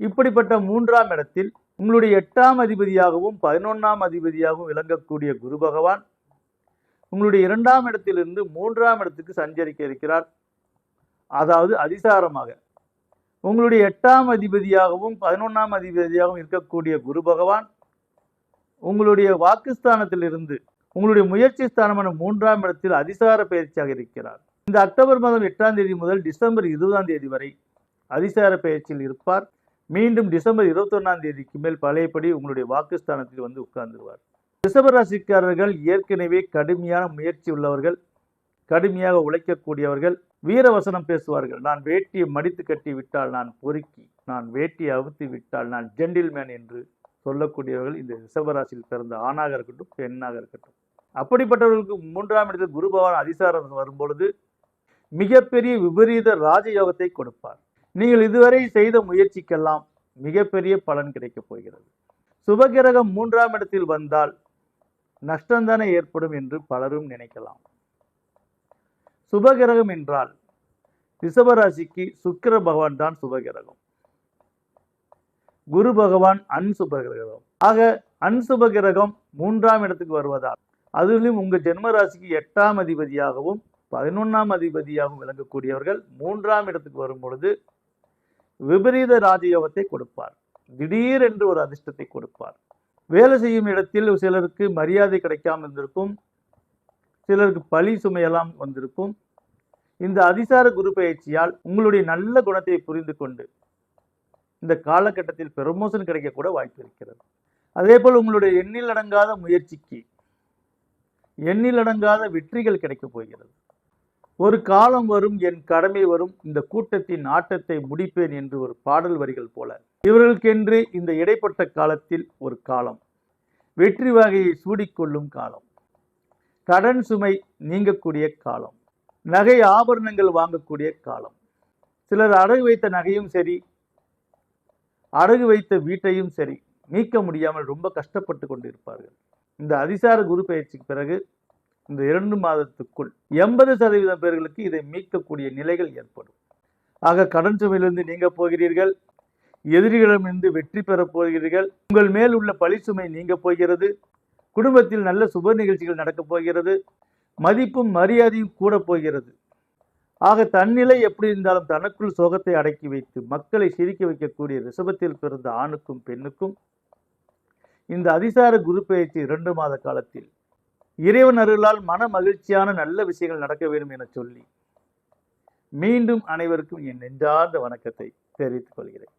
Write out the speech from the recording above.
இப்படிப்பட்ட மூன்றாம் இடத்தில் உங்களுடைய எட்டாம் அதிபதியாகவும் பதினொன்றாம் அதிபதியாகவும் விளங்கக்கூடிய குரு பகவான் உங்களுடைய இரண்டாம் இடத்திலிருந்து மூன்றாம் இடத்துக்கு சஞ்சரிக்க இருக்கிறார். அதாவது அதிசாரமாக. உங்களுடைய எட்டாம் அதிபதியாகவும் பதினொன்றாம் அதிபதியாகவும் இருக்கக்கூடிய குரு பகவான் உங்களுடைய வாக்குஸ்தானத்திலிருந்து உங்களுடைய முயற்சி ஸ்தானமான மூன்றாம் இடத்தில் அதிசார பயிற்சியாக இருக்கிறார். இந்த அக்டோபர் மாதம் எட்டாம் தேதி முதல் டிசம்பர் இருபதாம் தேதி வரை அதிசார பயிற்சியில் இருப்பார். மீண்டும் டிசம்பர் இருபத்தொன்னாம் தேதிக்கு மேல் பழையபடி உங்களுடைய வாக்குஸ்தானத்தில் வந்து உட்கார்ந்துருவார். ரிஷப ராசிக்காரர்கள் ஏற்கனவே கடுமையான முயற்சி உள்ளவர்கள் கடுமையாக உழைக்கக்கூடியவர்கள் வீரவசனம் பேசுவார்கள். நான் வேட்டியை மடித்து கட்டி விட்டால் நான் பொறுக்கி நான் வேட்டியை அவுத்து விட்டால் நான் ஜென்டில்மேன் என்று சொல்லக்கூடியவர்கள் இந்த ரிஷபராசியில் பிறந்த ஆணாக இருக்கட்டும் பெண்ணாக இருக்கட்டும். அப்படிப்பட்டவர்களுக்கு மூன்றாம் இடத்தில் குரு பகவான் அதிசாரம் வரும்பொழுது மிகப்பெரிய விபரீத ராஜயோகத்தை கொடுப்பார். நீங்கள் இதுவரை செய்த முயற்சிக்கெல்லாம் மிகப்பெரிய பலன் கிடைக்கப் போகிறது. சுபகிரகம் மூன்றாம் இடத்தில் வந்தால் நஷ்டம்தானே ஏற்படும் என்று பலரும் நினைக்கலாம். சுபகிரகம் என்றால் ரிஷபராசிக்கு சுக்கிர பகவான் தான் சுபகிரகம். குரு பகவான் அன்சுபகிரகம் ஆக அன்சுபகிரகம் மூன்றாம் இடத்துக்கு வருவதால் அதிலும் உங்க ஜென்ம ராசிக்கு எட்டாம் அதிபதியாகவும் பதினொன்றாம் அதிபதியாகவும் விளங்கக்கூடியவர்கள் மூன்றாம் இடத்துக்கு வரும் பொழுது விபரீத ராஜயோகத்தை கொடுப்பார். திடீர் என்று ஒரு அதிர்ஷ்டத்தை கொடுப்பார். வேலை செய்யும் இடத்தில் சிலருக்கு மரியாதை கிடைக்காமல் இருந்திருக்கும். சிலருக்கு பழி சுமையெல்லாம் வந்திருக்கும். இந்த அதிசார குரு பயிற்சியால் உங்களுடைய நல்ல குணத்தை புரிந்து கொண்டு இந்த காலகட்டத்தில் ப்ரமோஷன் கிடைக்க கூட வாய்ப்பு இருக்கிறது. அதே போல் உங்களுடைய எண்ணில் அடங்காத முயற்சிக்கு எண்ணில் அடங்காத வெற்றிகள் கிடைக்கப் போகிறது. ஒரு காலம் வரும் என் கடமை வரும் இந்த கூட்டத்தின் ஆட்டத்தை முடிப்பேன் என்று ஒரு பாடல் வரிகள் போல. இவர்களுக்கென்று இந்த இடைப்பட்ட காலத்தில் ஒரு காலம். வெற்றி வகையை சூடிக்கொள்ளும் காலம். கடன் சுமை நீங்கக்கூடிய காலம். நகை ஆபரணங்கள் வாங்கக்கூடிய காலம். சிலர் அடகு வைத்த நகையும் சரி அடகு வைத்த வீட்டையும் சரி மீட்க முடியாமல் ரொம்ப கஷ்டப்பட்டு கொண்டிருப்பார்கள். இந்த அதிசார குரு பயிற்சிக்கு பிறகு இந்த இரண்டு மாதத்துக்குள் எண்பது சதவீதம் பேர்களுக்கு இதை மீட்கக்கூடிய நிலைகள் ஏற்படும். ஆக கடன் சுமையிலிருந்து நீங்க போகிறீர்கள். எதிரிகளிடமிருந்து வெற்றி பெறப் போகிறீர்கள். உங்கள் மேல் உள்ள பழி சுமை நீங்க போகிறது. குடும்பத்தில் நல்ல சுப நிகழ்ச்சிகள் நடக்கப் போகிறது. மதிப்பும் மரியாதையும் கூட போகிறது. ஆக தன்னிலை எப்படி இருந்தாலும் தனக்குள் சோகத்தை அடக்கி வைத்து மக்களை சிரிக்க வைக்கக்கூடிய ரிஷபத்தில் பிறந்த ஆணுக்கும் பெண்ணுக்கும் இந்த அதிசார குரு பயிற்சி இரண்டு மாத காலத்தில் இறைவன் அருளால் மன மகிழ்ச்சியான நல்ல விஷயங்கள் நடக்க வேண்டும் என சொல்லி மீண்டும் அனைவருக்கும் என் நெஞ்சார்ந்த வணக்கத்தை தெரிவித்துக் கொள்கிறேன்.